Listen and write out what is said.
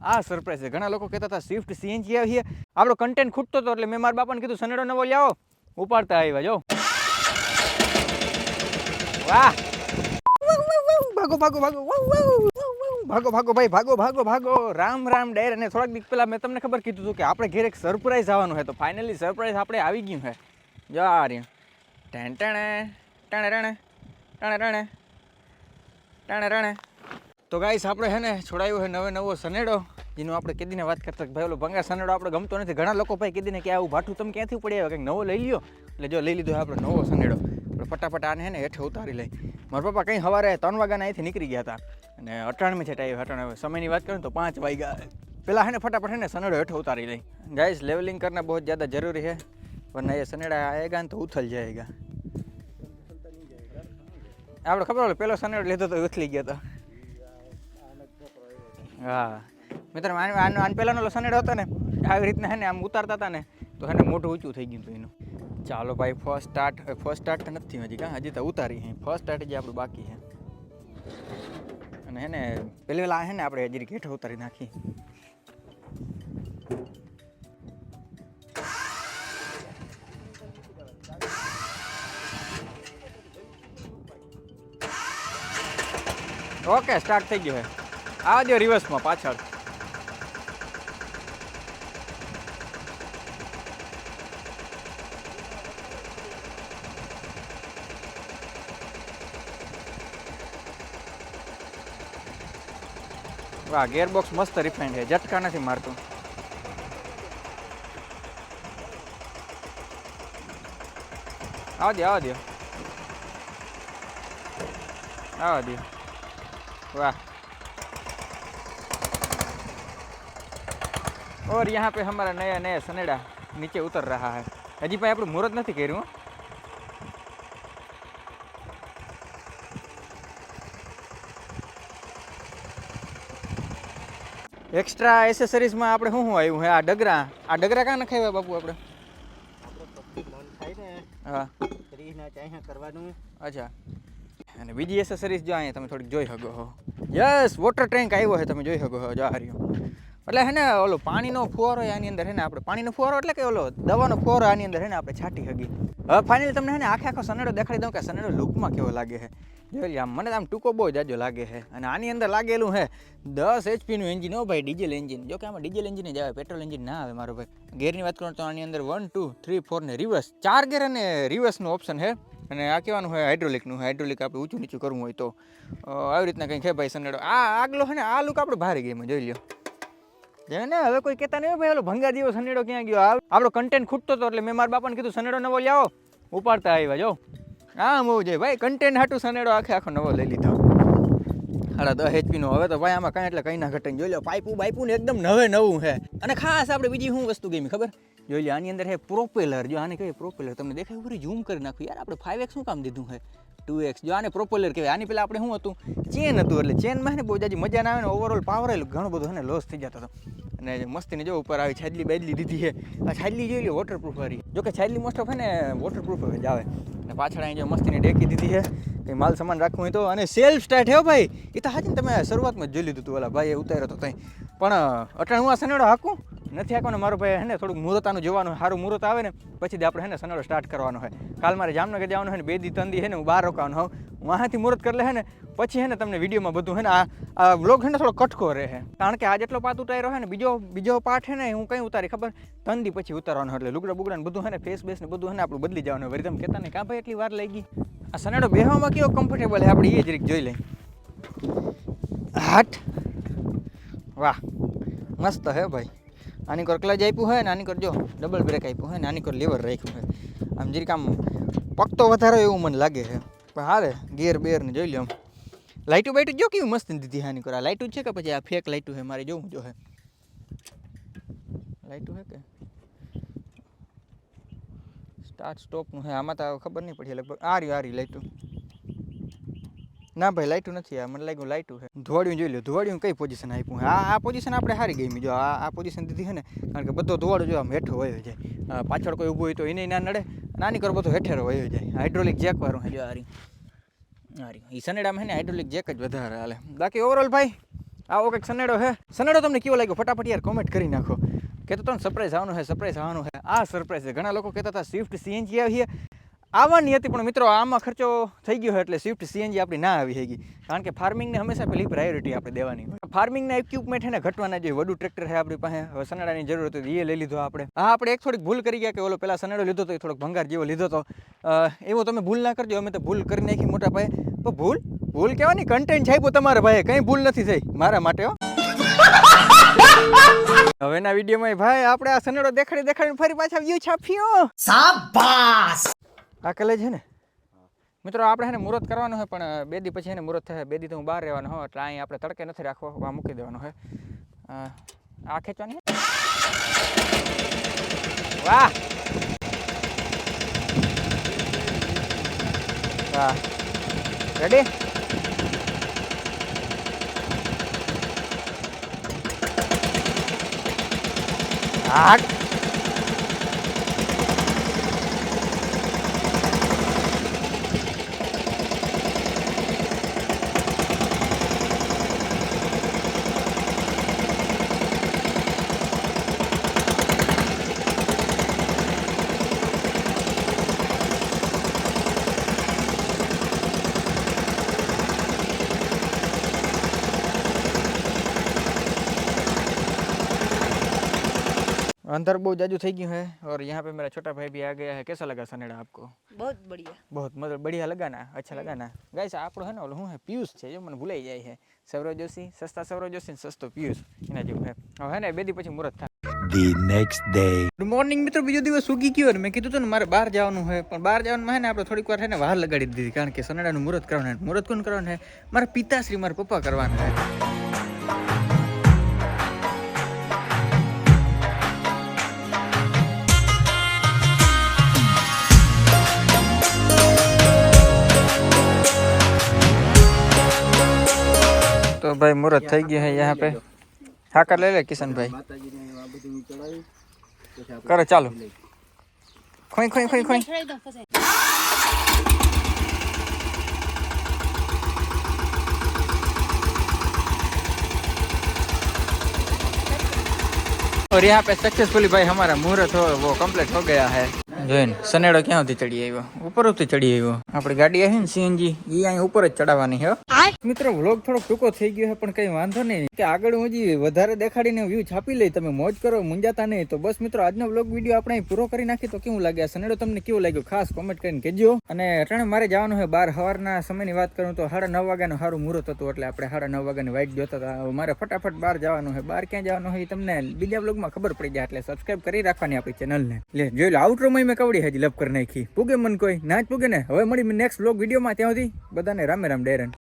આ સરપ્રાઈઝ છે. ઘણા લોકો કહેતા હતા સ્વિફ્ટ સીએનજી આવી આપણો કન્ટેન્ટ ખૂટતો હતો એટલે મેં મારા બાપાને કીધું સનેડો નવો લાવો ઉપાડતા આવ્યા, જો. વાહ! ભાગો ભાગો ભાગો. ભાગો ભાગો, ભાઈ, ભાગો ભાગો ભાગો. રામ રામ ડેર અને થોડાક દિવસ પહેલા મેં તમને ખબર કીધું હતું કે આપણે ઘેર એક સરપ્રાઈઝ આવવાનું છે. તો ફાઇનલી સરપ્રાઈઝ આપણે આવી ગયું છે. જો આ રહ્યું. ટેણ, ટેણે ટેણે રણે ટેણે રણે ટેણે ટેણે. તો ગાઈસ આપણે છે ને છોડાયો છે નવે નવો સનેડો જેનું આપણે કીધીને વાત કરતા ભાઈ, ઓલો ભંગા સનેડો આપણે ગમતો નથી. ઘણા લોકો ભાઈ કીધીને કે આવું ભાઠું તમે ક્યાંથી ઉપડી આવ્યો કંઈક નવો લઈ લ્યો. એટલે જો લઈ લીધો આપણે નવો સનેડો આપણે ફટાફટ આને છે ને હેઠે ઉતારી લઈ. મારા પપ્પા કંઈ સવારે ત્રણ વાગ્યાના અહીંથી નીકળી ગયા હતા. અને અટાણમી છે ટાઈમ અટાણવે સમયની વાત કરું તો પાંચ વાગ્યા. પહેલાં છે ને ફટાફટ છે ને સનેડો હેઠે ઉતારી લઈ. ગાઈસ લેવલિંગ કરના બહુ જ્યાદા જરૂરી છે. પણ એ સનેડા આવેગા ને તો ઉથલ જાયગા. આપણે ખબર પેલો સનેડો લીધો તો ઉથલી ગયો હતો હા. મિત્ર, આનો આનો પહેલાંનો સનેડો હતો ને, આવી રીતના હે ને, આમ ઉતારતા હતા ને, તો હે ને મોઢું ઊંચું થઈ ગયું હતું એનું. ચાલો ભાઈ ફર્સ્ટ સ્ટાર્ટ ફર્સ્ટ સ્ટાર્ટ નથી હજી, કાં? હજી તો ઉતારી હે. ફર્સ્ટ સ્ટાર્ટ જે આપણું બાકી છે અને હે ને, પહેલી પેલા હે ને આપણે હજી ઘેઠો ઉતારી નાખી ઓકે સ્ટાર્ટ થઈ ગયો છે આવા દો રિવર્સમાં પાછળ. વાહ, ગેરબોક્સ મસ્ત રિફાઇન્ડ છે. ઝટકા નથી મારતું. આવા દો આવા દો. આવા દો. वाह और यहाँ पे हमारा नया नया सनेडा नीचे उतर रहा है હજી ભાઈ આપણું મુહૂર્ત નથી કર્યું હો. એક્સ્ટ્રા એસેસરીઝમાં આપણે શું શું આવ્યું છે આ ડગરા આ ડગરા કાં નખાવ્યા બાપુ આપણે આપણો મન થાય ને હા ત્રીસના ચાહ્યા કરવાનું અચ્છા અને બીજી એસેસરીઝ જો અહીંયા તમે થોડીક જોઈ શકો છો યસ વોટર ટેન્ક આવ્યો છે તમે જોઈ શકો છો જો આ રહ્યો એટલે હે ને, ઓલો પાણીનો ફુવારો આની અંદર હે ને આપણે, પાણીનો ફુવારો એટલે કે ઓલો દવાનો ફુવારો આની અંદર હે ને આપણે છાંટી હગી હવે ફાઇનલી તમને હે ને આખે આખો સનેડો દેખાડી દઉં કે સનેડો લુકમાં કેવો લાગે છે જોઈ આમ મને આમ ટૂંકો બહુ જાજો લાગે છે અને આની અંદર લાગેલું હે, દસ એચપીનું એન્જિન હો ભાઈ ડીઝલ એન્જિન જો કે આમાં ડીઝલ એન્જિન જ આવે પેટ્રોલ એન્જિન ના આવે મારો ભાઈ. ગેરની વાત કરું તો આની અંદર વન ટુ થ્રી ફોર ને રિવર્સ ચાર ગેર અને રિવર્સનું ઓપ્શન છે અને આ કહેવાનું હોય હાઇડ્રોલિકનું હાઇડ્રોલિક આપણે ઊંચું નીચું કરવું હોય તો. આવી રીતના કંઈક છે ભાઈ સનેડો. આ આગલો છે ને, આ લુક આપણે ભારે ગેમમાં જોઈ લ્યો. જેને હવે કોઈ કહેતા નહીં ભાઈ ઓલો ભંગા જેવો સનેડો ક્યાં ગયો? આપણો કન્ટેન્ટ ખૂટતો હતો એટલે મેં મારા બાપાને કીધું સનેડો નવો લાવો ઉપાડતા આવ્યા, જો. આમ હોવું જોઈએ. ભાઈ કન્ટેન્ટ હાટું સનેડો આખે આખો નવો લઈ લીધો. સાડા દસ એચપીનો હવે તો ભાઈ, આમાં કાંઈ એટલે કંઈ ના ઘટે. જોઈ લો, પાઇપું, બાઇપું ને એકદમ નવે નવું છે. અને ખાસ આપણે બીજી શું વસ્તુ ગમી, ખબર? જોઈ લો, આની અંદર છે પ્રોપેલર જો આને કહીએ પ્રોપેલર તમને દેખાય પૂરી ઝૂમ કરી નાખ્યું યાર, આપણે ફાઇવ શું કામ દીધું છે? Two X. જો આને પ્રોપોલર કહેવાય. આની પહેલાં આપણે શું હતું? ચેન હતું એટલે ચેનમાં ને બહુ જાજી મજા ના આવે ને ઓવરઓલ પાવર ઘણો બધું ને લોસ થઈ જતો હતો. અને મસ્તીની જો ઉપર આવી છાજલી બાજલી દીધી છે. આ છાજલી જોઈ લે વોટરપ્રૂફ વાળી. જો કે છાજલી મોસ્ટ ઓફ હે ને વોટરપ્રૂફ જ આવે. અને પાછળ અહીં જો મસ્તીની ડેકી દીધી છે. કંઈ માલ સામાન રાખવું હોય તો. અને સેલ્ફ સ્ટાર્ટ હે ભાઈ. એ તો હાજી ને તમે શરૂઆતમાં જ જોઈ લીધું હતું ઓલા ભાઈ ઉતાર્યો તો ત્યાં પણ અટાણ હું આ સનેડો હાકું? નથી હાકવાનો મારો ભાઈ હે ને થોડુંક મુહૂર્તાનું જોવાનું, સારું મુહૂર્ત આવે ને, પછી આપણે હે ને સનેડો સ્ટાર્ટ કરવાનો હોય. કાલ મારે જામનગર જવાનું હોય ને બે દી તંદી હે ને, હું બહાર રોકાવાનું હોઉં. વાંથી મુહૂર્ત કરી લે હે ને, પછી હે ને તમને વિડીયોમાં બધું હે ને, આ વ્લોગ હે ને થોડો કટકો રહે કારણ કે આ જેટલો પાત ઉતાર્યો હે ને, બીજો બીજો પાઠ હે ને હું કંઈ ઉતારી ખબર? તંદી પછી ઉતારવાનો એટલે લુગડા બુગડા બધું હે ને ફેસ બેસ ને બધું હે ને, આપણું બદલી જવાનું હોય. તમે કહેતા ને કાં ભાઈ એટલી વાર લઈ ગઈ. આ સનાડો બેહવામાં કેવો કમ્ફર્ટેબલ છે? આપણે એ જ રીત જોઈ લઈ હાટ. વાહ. મસ્ત હે ભાઈ. આની કર ક્લચ આપ્યું હોય ને આની કર જો ડબલ બ્રેક આપ્યું હોય ને આની કર લીવર રાખ્યું હોય. આમ જરીક આમ પકતો વધારે એવું મને લાગે છે. પણ હારે ગેર બેરને જોઈ લો આમ. લાઇટું જો કેવી મસ્ત દીધી આની કર. આ લાઇટું છે કે પછી આ ફેક લાઇટું છે? મારે જોવું જો હે. લાઇટું હે કે? સ્ટાર્ટ સ્ટોપનું હે. આમાં તો ખબર નહીં પડી લગભગ. આ રહ્યું આ રહ્યું લાઇટું ના ભાઈ લાઇટું નથી. આ મને લાગ્યું લાઇટું છે. ધોવાડિયું જોઈ લો, ધોવાડિયું કઈ પોઝિશન આપ્યું છે? આ આ પોઝિશન આપણે સારી ગઈ જો, આ આ પોઝિશન દીધી છે ને, કારણ કે બધો ધોવાડો જો આમ હેઠો વયો જાય. પાછળ કોઈ ઊભું હોય તો એને ના નડે. નાની કરો, બધો હેઠેરો વયો જાય. હાઇડ્રોલિક જેક વાળું છે, જો આ રહ્યું. એ સનેડામાં છે ને હાઇડ્રોલિક જેક જ વધારે હાલે. બાકી ઓવરઓલ ભાઈ, આવો કંઈક સનેડો હે સનેડો તમને કેવો લાગ્યો? ફટાફટ યાર કોમેન્ટ કરી નાખો. કે તો તમને સરપ્રાઈઝ આવવાનું છે સરપ્રાઈઝ આવવાનું છે. આ સરપ્રાઈઝ છે. ઘણા લોકો કહેતા હતા સ્વિફ્ટ સીએનજી આવી છે આવવાની હતી, પણ મિત્રો આમાં ખર્ચો થઈ ગયો એટલે સ્વિફ્ટ સીએનજી આપણી ના આવી હેગી કારણ કે ફાર્મિંગને હંમેશા પેલી પ્રાયોરિટી આપણે દેવાની ફાર્મિંગના ઇક્વિપમેન્ટ એને ઘટવાના જોઈએ વડું ટ્રેક્ટર છે આપણી પાસે, હવે સનાડાની જરૂર હતી એ લઈ લીધો આપણે. હા, આપણે એક થોડીક ભૂલ કરી ગયા કે ઓલો પેલા સનાડો લીધો તો એ થોડોક ભંગાર જેવો લીધો તો. એવો તમે ભૂલ ના કરજો, અમે તો ભૂલ કરી નાખી મોટા પાયે. પણ ભૂલ? ભૂલ કહેવાની કન્ટેન્ટ છાપ્યું તમારા ભાઈ કંઈ ભૂલ નથી થઈ મારા માટે હવેના વિડીયોમાં ભાઈ, આપણે આ સનેડો દેખાડી દેખાડીને ફરી પાછા વ્યૂ છાપ્યો. શાબાશ આ કલે છે ને? મિત્રો આપણે એને મુહૂર્ત કરવાનું હોય પણ બે દી પછી એને મુહૂર્ત થાય. બે દી તો હું બહાર રહેવાનો હોય એટલે અહીં આપણે તડકે નથી રાખવો આ મૂકી દેવાનો અ, આ ખેંચવાની વાહ! વાહ. રેડી હાટ अंदर बहुत जाजू થઈ ગયું है और यहाँ पे मेरा छोटा भाई भी आ गया है कैसा लगा सनेड़ा आपको बहुत बढ़िया बहुत मतलब बढ़िया लगा ना अच्छा लगा ना गाइस આપણો હે ને ઓલો હું હે પિયુષ છે જો મને ભૂલાઈ જાય છે સૌરવ જોશી સસ્તા સૌરવ જોશી ને સસ્તો પિયુષ એના જેવું હે હવે હે ને બે દી પછી મુહૂર્ત થાય The next day. Good morning મિત્રો બીજો દિવસ ઉગી ગયો ને મેં કીધું હતું ને મારે બહાર જવાનું હોય પણ બહાર જવાનું હે ને આપણે થોડીક વાર હે ને વાર લગાડી દીધી કારણ કે સનેડાનું મુહૂર્ત કરવાનું હે મુહૂર્ત કોણ કરવાનું હે મારા પિતાશ્રી મારા પપ્પા કરવાનું હે તો ભાઈ મુહૂર્ત થઈ ગયું હે यहाँ पे હાકર લઈ લે કિશનભાઈ માતાજીને આ બધું ચડાવી પછી આપણે કરો ચાલો ખોઈ ખોઈ ખોઈ ખોઈ चढ़ाई दो फंसे और यहाँ पे सक्सेसफुली भाई हमारा मुहूर्त हो वो कंप्लीट हो गया है જોઈને સનેડો ક્યાંથી ચડી આવ્યો? ઉપર સુધી ચડી આવ્યો. આપણી ગાડી આવી ને સીએનજી એ અહીં ઉપર જ ચડાવવાની છે મિત્રો, વ્લોગ થોડો ટૂંકો થઈ ગયો છે, પણ કઈ વાંધો નહીં. કે આગળ હું હજી વધારે દેખાડીને વ્યૂ છાપી લઈ, તમે મોજ કરો મુંજાતા નહીં. તો બસ મિત્રો, આજનો વ્લોગ વીડિયો આપણે પૂરો કરી નાખી તો કેવું લાગે આ સનેડો તમને કેવું લાગ્યો? ખાસ કોમેન્ટ કરીને કહેજો. અને અટાણે મારે જવાનું છે બાર સવારના સમયની વાત કરું તો સાડા નવ વાગ્યાનું સારું મુહૂર્ત હતું, એટલે આપણે સાડા નવ વાગ્યાની વાઇટ જોતા હતા. મારે ફટાફટ બહાર જવાનું છે. બહાર ક્યાં જવાનું હોય એ તમને બીજા વ્લોગમાં ખબર પડી જાય, એટલે સબસ્ક્રાઇબ કરી રાખવાની આપણી ચેનલને એટલે જોઈ લો આઉટરોમાં મેં કવડી હજી લપ કરી નાખી. પૂગે મન કોઈ? ના જ પૂગે ને? હવે મળી નેક્સ્ટ બ્લોગ વિડીયોમાં. ત્યાં સુધી બધાને રામે રામ ડેરન